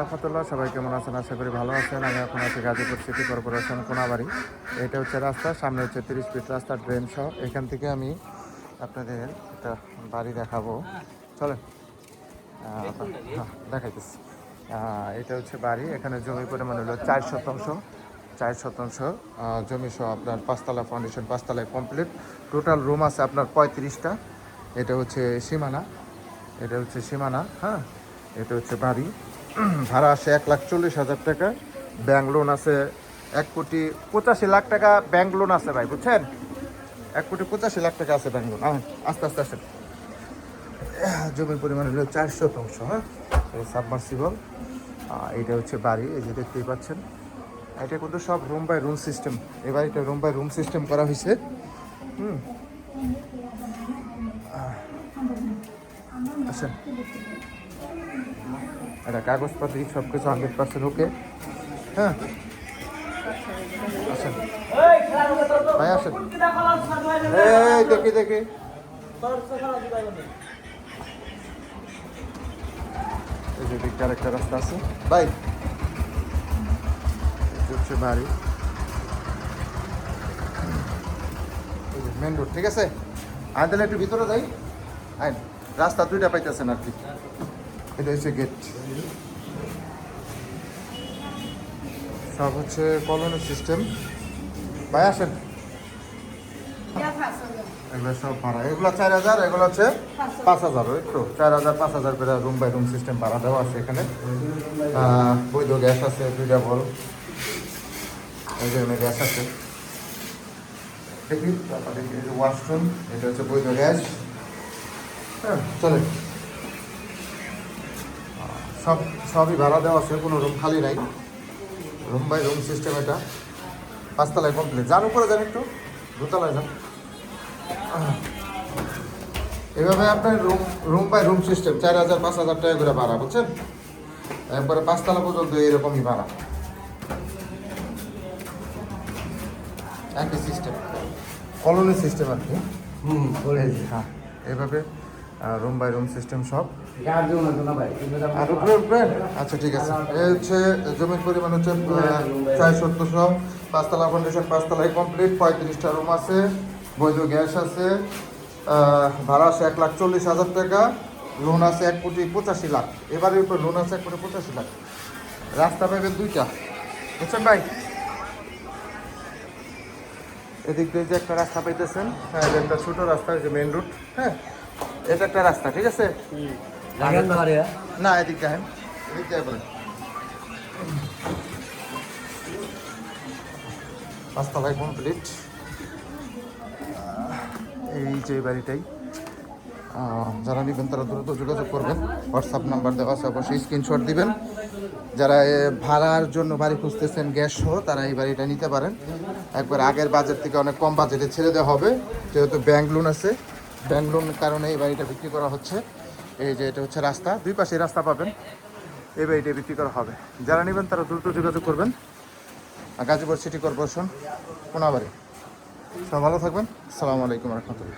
রহমতুল্লাহ, সবাই কেমন আছেন? আশা করি ভালো আছেন। আমি এখন আছি গাজীপুর সিটি কর্পোরেশন কোনাবাড়ি। এটা হচ্ছে রাস্তা, সামনে হচ্ছে তিরিশ ফিট রাস্তা, ড্রেন সহ। এখান থেকে আমি আপনাদের একটা বাড়ি দেখাবো। চলেন। দেখাইতেছি। এটা হচ্ছে বাড়ি। এখানে জমি পরিমাণ হলো চার শতাংশ। চার শতাংশ জমি সহ আপনার পাঁচতলা ফাউন্ডেশন পাঁচতলায় কমপ্লিট টোটাল রুম আছে আপনার পঁয়ত্রিশটা। এটা হচ্ছে সীমানা। এটা হচ্ছে সীমানা হ্যাঁ? এটা হচ্ছে বাড়ি। ভাড়া আসে এক লাখ চল্লিশ হাজার টাকা। ব্যাংক লোন আছে এক কোটি পঁচাশি লাখ টাকা, ব্যাংক লোন আছে ভাই, বুঝছেন? এক কোটি পঁচাশি লাখ টাকা আছে ব্যাংক লোন। আস্তে আস্তে আসেন জমির পরিমাণ হলো চার শতাংশ হ্যাঁ? সাবমার্সিবল এটা হচ্ছে বাড়ি, এই যে দেখতেই পাচ্ছেন। এটা কিন্তু সব রুম বাই রুম সিস্টেম এই বাড়িটা রুম বাই রুম সিস্টেম করা হয়েছে। হুম। আসেন এটা কাগজপাতি সব কিছু হান্ড্রেড পার্সেন্ট ওকে হ্যাঁ? আসেন। ভাই, আসেন। দেখি দেখি। এই একটা রাস্তা আছে। হচ্ছে বাড়ি। রোড ঠিক আছে? আয় তাহলে একটু ভিতরে যাই। আইন রাস্তা দুইটা পাইতেছেন আর কি। এটা হচ্ছে গেট সব হচ্ছে কলোনি সিস্টেম ভাই আসেন। এগুলো সব ভাড়া। এগুলো চার হাজার এগুলো হচ্ছে পাঁচ হাজার। ওই তো। চার হাজার পাঁচ হাজার করে রুম বাই রুম সিস্টেম ভাড়া দেওয়া আছে এখানে। বৈধ গ্যাস আছে দুইটা বল। এই যে গ্যাস আছে। দেখি তারপরে ওয়াশরুম এটা হচ্ছে বৈধ গ্যাস। হ্যাঁ চলে সব সবই ভাড়া দেওয়া আছে কোনো রুম খালি নাই। রুম বাই রুম সিস্টেম এটা। পাঁচতলায় কমপ্লিট যান উপরে যান একটু দোতলায় যান। এভাবে আপনার room room by room system চার হাজার পাঁচ হাজার টাকা করে ভাড়া বুঝছেন? একবারে পাঁচতলা পর্যন্ত এরকমই ভাড়া। একই সিস্টেম কলোনি সিস্টেম আর কি। যে, হ্যাঁ এভাবে রুম বাই রুম সিস্টেম সব। আর উপরে উপরে? আচ্ছা ঠিক আছে। এই হচ্ছে জমির পরিমাণ হচ্ছে ছয় সত্তরশো। পাঁচতলা ফাউন্ডেশন পাঁচতলায় কমপ্লিট পঁয়ত্রিশটা রুম আছে। বৈধ গ্যাস আছে। ভাড়া আছে এক লাখ চল্লিশ হাজার টাকা। লোন আছে এক কোটি পঁচাশি লাখ। এবারের উপর লোন আছে এক কোটি পঁচাশি লাখ। রাস্তা পাবেন দুইটা। বুঝছেন ভাই? এদিক দিয়ে যে একটা রাস্তা পাইতেছেন হ্যাঁ একটা ছোটো রাস্তা যে মেন রুট হ্যাঁ এটা একটা রাস্তা ঠিক আছে? না এদিক দেখেন এদিক দিয়ে বলেন। পাঁচতলায় কমপ্লিট এই যে বাড়িটাই। যারা নেবেন তারা দ্রুত যোগাযোগ করবেন। হোয়াটসঅ্যাপ নাম্বার দেওয়া আছে অবশ্যই স্ক্রিনশট দিবেন। যারা ভাড়ার জন্য বাড়ি খুঁজতেছেন গ্যাস সহ তারা এই বাড়িটা নিতে পারেন। একবার আগের বাজেট থেকে অনেক কম বাজেটে ছেড়ে দেওয়া হবে। যেহেতু ব্যাংক লোন আছে ব্যাংক কারণে এই বাড়িটা বিক্রি করা হচ্ছে। এই যে এটা হচ্ছে রাস্তা, দুই পাশে রাস্তা পাবেন। এই বাড়িটা বিক্রি করা হবে। যারা নেবেন তারা দ্রুত যোগাযোগ করবেন। Gazipur city corporation, Konabari. সব ভালো থাকবেন। আসসালামু আলাইকুম রহমতুল্লাহ।